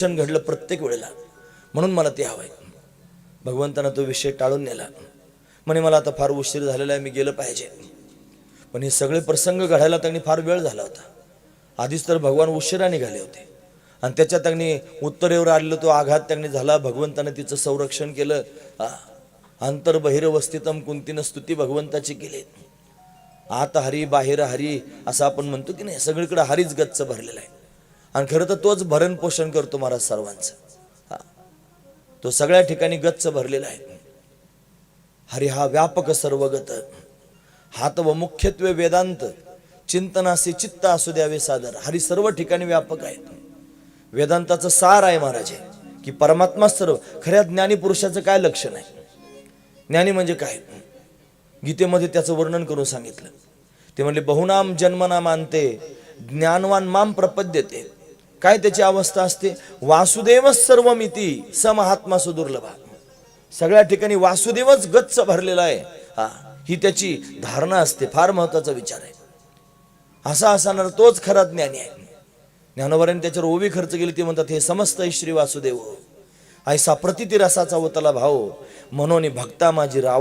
क्षण घडलं प्रत्येक वेळेला. म्हणून मला ते हवं आहे भगवंतानं तो विषय टाळून नेला. म्हणे मला आता फार उशीर झालेला आहे मी गेलं पाहिजे. पण हे सगळे प्रसंग घडायला त्यांनी फार वेळ झाला होता. आधीच तर भगवान उशिरा निघाले होते. आणि त्याच्यात त्यांनी उत्तरेवर आलेलो तो आघात त्यांनी झाला. भगवंतानं तिचं संरक्षण केलं. अंतर बहिरवस्थितम कुंतीनं स्तुती भगवंताची केली. आत हरी बाहेर हरी असं आपण म्हणतो की नाही सगळीकडे हरीच गच्च भरलेला आहे. आणि खरं तर तोच भरण पोषण करतो महाराज सर्वांचं. तो सगळ्या ठिकाणी गच्च भरलेला आहे. हरी हा व्यापक सर्वगत. हात व मुख्यत्वे वेदांत चिंतनासी चित्त असू द्यावे सादर. हरी सर्व ठिकाणी व्यापक आहेत. वेदांताचं सार आहे महाराज की परमात्मा सर्व. खऱ्या ज्ञानी पुरुषाचं काय लक्षण आहे? ज्ञानी म्हणजे काय? गीतेमध्ये त्याचं वर्णन करून सांगितलं. ते म्हणले बहुनाम जन्मनाम आणते ज्ञानवान माम प्रपद्यते. काय त्याची अवस्था असते? वासुदेव सर्व मिती स सुदुर्लभा. सगळ्या ठिकाणी वासुदेवच गच्च भरलेला आहे. हा ही त्याची धारणा असते फार महत्त्वाचा विचार आहे. असा असणार तोच खरा ज्ञानी आहे. ज्ञानोबराने त्याच्यावर ओवी खर्च केली ते म्हणतात हे समस्त श्री वासुदेव हो. ऐसा प्रतिती रसाचा वतला भाव. म्हणून भक्ता माझी रावो.